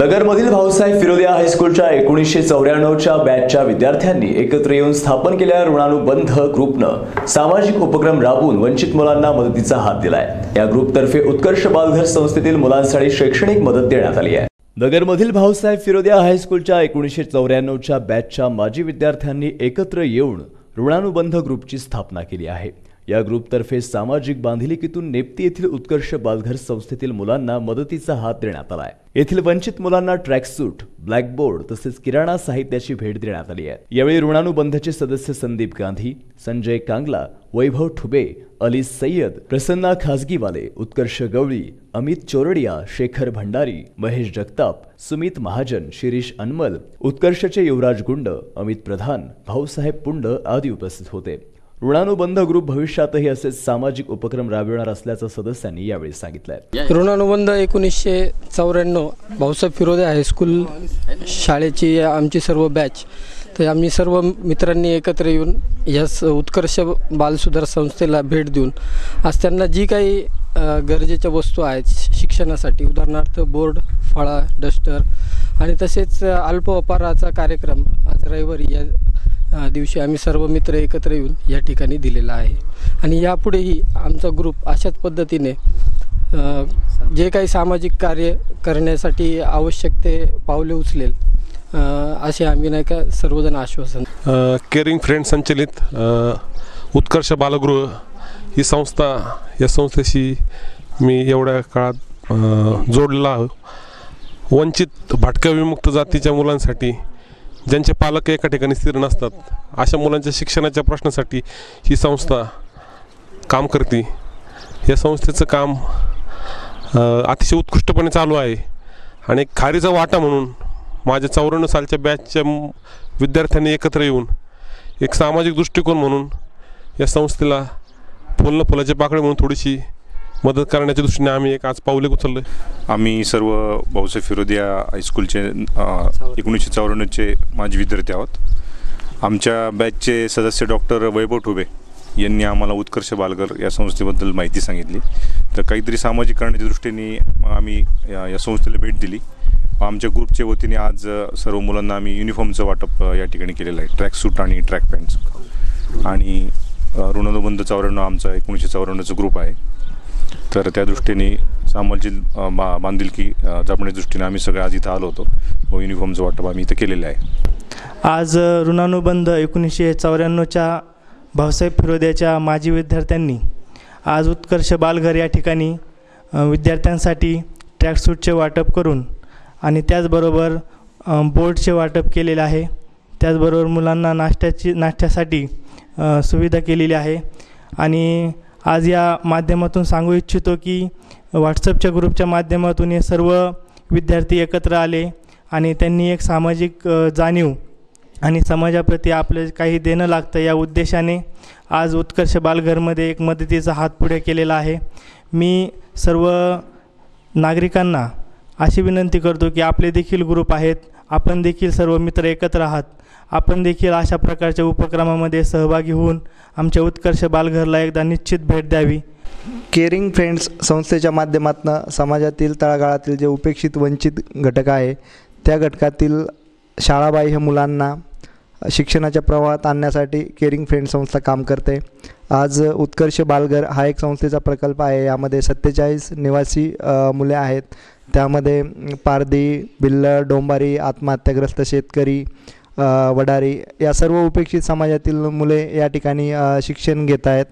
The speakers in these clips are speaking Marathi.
नगरमधील भाऊसाहेब फिरोदिया हायस्कूलच्या एकोणीसशे चौऱ्याण्णवच्या बॅचच्या विद्यार्थ्यांनी एकत्र येऊन स्थापन केलेल्या ऋणानुबंध ग्रुपनं सामाजिक उपक्रम राबवून वंचित मुलांना मदतीचा हात दिलाय. या ग्रुपतर्फे उत्कर्ष बालघर संस्थेतील मुलांसाठी शैक्षणिक मदत देण्यात आली आहे. नगरमधील भाऊसाहेब फिरोदिया हायस्कूलच्या एकोणीसशे चौऱ्याण्णवच्या बॅचच्या माजी विद्यार्थ्यांनी एकत्र येऊन ऋणानुबंध ग्रुपची स्थापना केली आहे. या ग्रुपतर्फे सामाजिक बांधिलकीतून नेप्ती येथील उत्कर्ष बालघर संस्थेतील मुलांना मदतीचा हात देण्यात आलाय. येथील वंचित मुलांना ट्रॅकसूट ब्लॅकबोर्ड तसेच किराणा साहित्याची भेट देण्यात आली आहे. यावेळी ऋणानुबंधचे सदस्य संदीप गांधी संजय कांगला वैभव ठुबे अली सय्यद प्रसन्ना खाजगीवाले उत्कर्ष गवळी अमित चोरडिया शेखर भंडारी महेश जगताप सुमित महाजन शिरीष अनमल उत्कर्षचे युवराज गुंड अमित प्रधान भाऊसाहेब पुंड आदी उपस्थित होते. ऋणानुबंध ग्रुप भविष्यातही असेच सामाजिक उपक्रम राबविणार असल्याचं सदस्यांनी यावेळी सांगितलंय. ऋणानुबंध एकोणीसशे चौऱ्याण्णव भाऊसाहेब फिरोदे हायस्कूल शाळेची आमची सर्व बॅच तर आम्ही सर्व मित्रांनी एकत्र येऊन या स उत्कर्ष बालसुधार संस्थेला भेट देऊन आज त्यांना जी काही गरजेच्या वस्तू आहेत शिक्षणासाठी उदाहरणार्थ बोर्ड फळा डस्टर आणि तसेच अल्पवपाराचा कार्यक्रम आज रविवारी या दिवशी आम्ही सर्व मित्र एकत्र येऊन या ठिकाणी दिलेला आहे. आणि यापुढेही आमचा ग्रुप अशाच पद्धतीने जे काही सामाजिक कार्य करण्यासाठी आवश्यक ते पावले उचलेल असे आम्ही नाही का सर्वजण आश्वासन केअरिंग फ्रेंड संचलित उत्कर्ष बालगृह ही संस्था या संस्थेशी मी एवढ्या काळात जोडलेला वंचित भटक्या विमुक्त जातीच्या मुलांसाठी ज्यांचे पालक एका ठिकाणी स्थिर नसतात अशा मुलांच्या शिक्षणाच्या प्रश्नासाठी ही संस्था काम करते. या संस्थेचं काम अतिशय उत्कृष्टपणे चालू आहे आणि एक खारीचा वाटा म्हणून माझ्या चौऱ्याण्णव सालच्या बॅचच्या विद्यार्थ्यांनी एकत्र येऊन एक सामाजिक दृष्टिकोन म्हणून या संस्थेला फुलं फुलाचे पाकळे म्हणून थोडीशी मदत करण्याच्या दृष्टीने आम्ही एक आज पाऊले उचललं आम्ही सर्व भाऊसाहेब फिरोदिया हायस्कूलचे एकोणीसशे चौऱ्याण्णवचे माजी विद्यार्थी आहोत. आमच्या बॅचचे सदस्य डॉक्टर वैभव ठुबे यांनी आम्हाला उत्कर्ष बालगर या संस्थेबद्दल माहिती सांगितली. तर काहीतरी सामाजिक करण्याच्या दृष्टीने मग आम्ही या या संस्थेला भेट दिली. आमच्या ग्रुपच्या वतीने आज सर्व मुलांना आम्ही युनिफॉर्मचं वाटप या ठिकाणी केलेलं आहे. ट्रॅक सूट आणि ट्रॅक पॅन्टचं आणि अ, ऋणानुबंध चौऱ्याण्णव आमचा एकोणीसशे चौऱ्याण्णवचा ग्रुप आहे. तर त्या दृष्टीने सामाजिक मा बा बांधिलकी जपण्याच्या दृष्टीने आम्ही सगळे आज इथं आलो होतो. हो, व युनिफॉर्मचं वाटप आम्ही इथं केलेलं आहे. आज ऋणानुबंध एकोणीसशे चौऱ्याण्णवच्या भाऊसाहेब फिरोद्याच्या माजी विद्यार्थ्यांनी आज उत्कर्ष बालघर या ठिकाणी विद्यार्थ्यांसाठी ट्रॅकसूटचे वाटप करून आणि त्याचबरोबर बोर्डचे वाटप केलेले आहे. त्याचबरोबर मुलांना नाश्त्याची नाश्त्यासाठी सुविधा केलेली आहे. आणि आज या माध्यमातून सांगू इच्छितो की व्हॉट्सअपच्या ग्रुपच्या माध्यमातून हे सर्व विद्यार्थी एकत्र आले आणि त्यांनी एक सामाजिक जाणीव आणि समाजाप्रती आपलं काही देणं लागतं या उद्देशाने आज उत्कर्ष बालघरमध्ये एक मदतीचा हात पुढे केलेला आहे. मी सर्व नागरिकांना अशी विनंती करतो की आपले देखील ग्रुप आहेत आपण देखील सर्व मित्र एकत्र आहात. आपण देखील अशा प्रकारच्या उपक्रमामध्ये सहभागी होऊन आमच्या उत्कर्ष बालघरला एकदा निश्चित भेट द्यावी. केअरिंग फ्रेंड्स संस्थेच्या माध्यमातून समाजातील तळागाळातील जे उपेक्षित वंचित घटक आहे त्या घटकातील शाळाबाह्य मुलांना शिक्षणाच्या प्रवाहात आणण्यासाठी केअरिंग फ्रेंड संस्था काम करते. आज उत्कर्ष बालघर हा एक संस्थेचा प्रकल्प आहे. यामध्ये सत्तेचाळीस निवासी मुले आहेत. त्यामध्ये पारधी बिल्ल डोंबारी आत्महत्याग्रस्त शेतकरी वडारी या सर्व उपेक्षित समाजातील मुले या ठिकाणी शिक्षण घेत आहेत.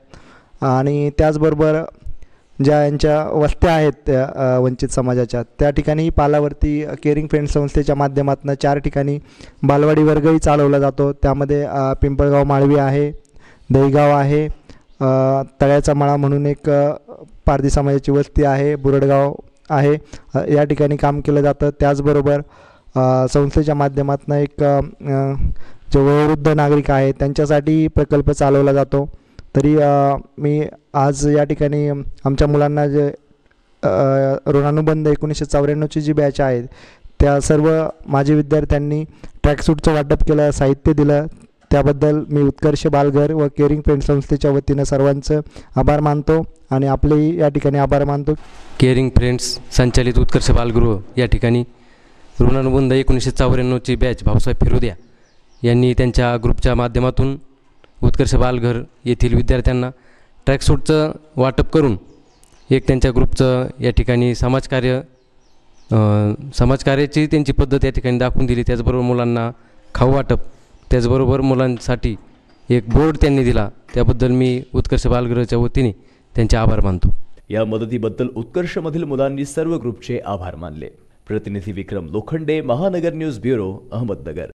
आणि त्याचबरोबर ज्या यांच्या वस्त्या आहेत त्या वंचित समाजाच्या त्या ठिकाणी पालावरती केअरिंग फ्रेंड संस्थेच्या माध्यमातून चार ठिकाणी बालवाडी वर्गही चालवला जातो. त्यामध्ये पिंपळगाव माळवी आहे दहीगाव आहे तळ्याचा मळा म्हणून एक पारधी समाजाची वस्ती आहे बुरडगाव आहे. या ठिकाणी काम केलं जातं. त्याचबरोबर संस्थेच्या माध्यमातून एक जे वयोवृद्ध नागरिक आहेत त्यांच्यासाठी प्रकल्प चालवला जातो. तरी मी आज या ठिकाणी आमच्या मुलांना जे ऋणानुबंध एकोणीसशे चौऱ्याण्णवची जी बॅच आहे त्या सर्व माजी विद्यार्थ्यांनी ट्रॅकसूटचं वाटप केलं साहित्य दिलं. त्याबद्दल मी उत्कर्ष बालघर व केअरिंग फ्रेंड संस्थेच्या वतीनं सर्वांचं आभार मानतो आणि आपलेही या ठिकाणी आभार मानतो. केअरिंग फ्रेंड्स संचालित उत्कर्ष बालगृह या ठिकाणी ऋणानुबंध एकोणीसशे चौऱ्याण्णवची बॅच भाऊसाहेब फिरोद्या यांनी त्यांच्या ग्रुपच्या माध्यमातून उत्कर्ष बालघर येथील विद्यार्थ्यांना ट्रॅकसूटचं वाटप करून एक त्यांच्या ग्रुपचं या ठिकाणी समाजकार्य समाजकार्याची त्यांची पद्धत या ठिकाणी दाखवून दिली. त्याचबरोबर मुलांना खाऊ वाटप त्याचबरोबर मुलांसाठी एक बोर्ड त्यांनी दिला. त्याबद्दल मी उत्कर्ष बालगृहाच्या वतीने त्यांचे आभार मानतो. या मदतीबद्दल उत्कर्षमधील मुलांनी सर्व ग्रुपचे आभार मानले. प्रतिनिधी विक्रम लोखंडे महानगर न्यूज ब्युरो अहमदनगर